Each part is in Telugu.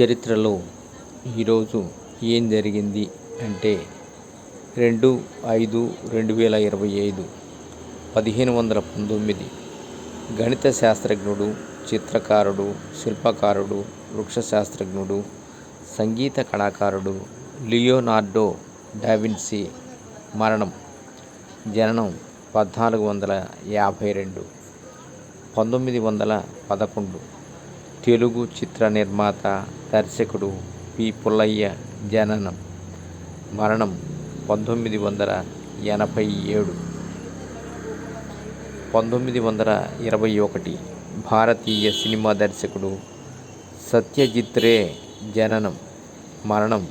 చరిత్రలో ఈరోజు ఏం జరిగింది అంటే రెండు ఐదు రెండు వేల ఇరవై ఐదు పదిహేను వందల పంతొమ్మిది గణిత శాస్త్రజ్ఞుడు చిత్రకారుడు శిల్పకారుడు వృక్ష శాస్త్రజ్ఞుడు సంగీత కళాకారుడు లియోనార్డో డావిన్సీ మరణం జననం పద్నాలుగు వందల యాభై రెండు పంతొమ్మిది వందల పదకొండు. తెలుగు చిత్ర నిర్మాత దర్శకుడు పి. పుల్లయ్య జననం మరణం పంతొమ్మిది వందల ఎనభై ఏడు. పంతొమ్మిది వందల ఇరవై ఒకటి భారతీయ సినిమా దర్శకుడు సత్యజిత్ రే జననం మరణం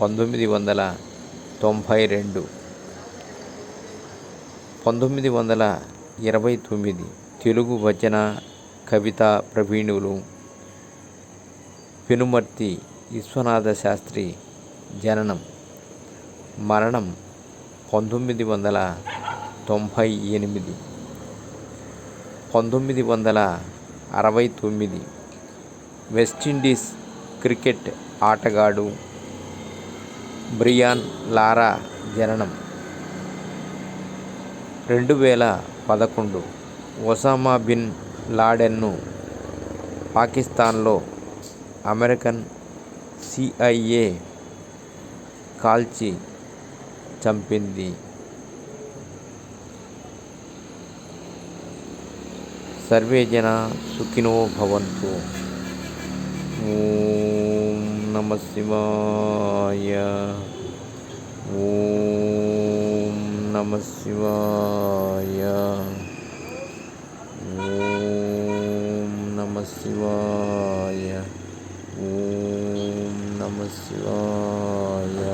పంతొమ్మిది వందల తొంభై రెండు. పంతొమ్మిది వందల ఇరవై తొమ్మిది తెలుగు వచన కవితా ప్రవీణులు పెనుమర్తి విశ్వనాథ శాస్త్రి జననం. మరణం పంతొమ్మిది వందల తొంభై ఎనిమిది. పంతొమ్మిది వందల అరవై తొమ్మిది. వెస్టిండీస్ క్రికెట్ ఆటగాడు బ్రియాన్ లారా జననం. రెండు వేల పదకొండు ఒసామా బిన్ లాడెన్ను పాకిస్తాన్లో అమెరికన్ సిఐఏ కాల్చి చంపింది. సర్వే జన సుఖినో భవంతు. ఓం నమ శివాయ. ఓం నమ శివాయ. ఓం నమ శివాయ. ஓம் நம சிவாய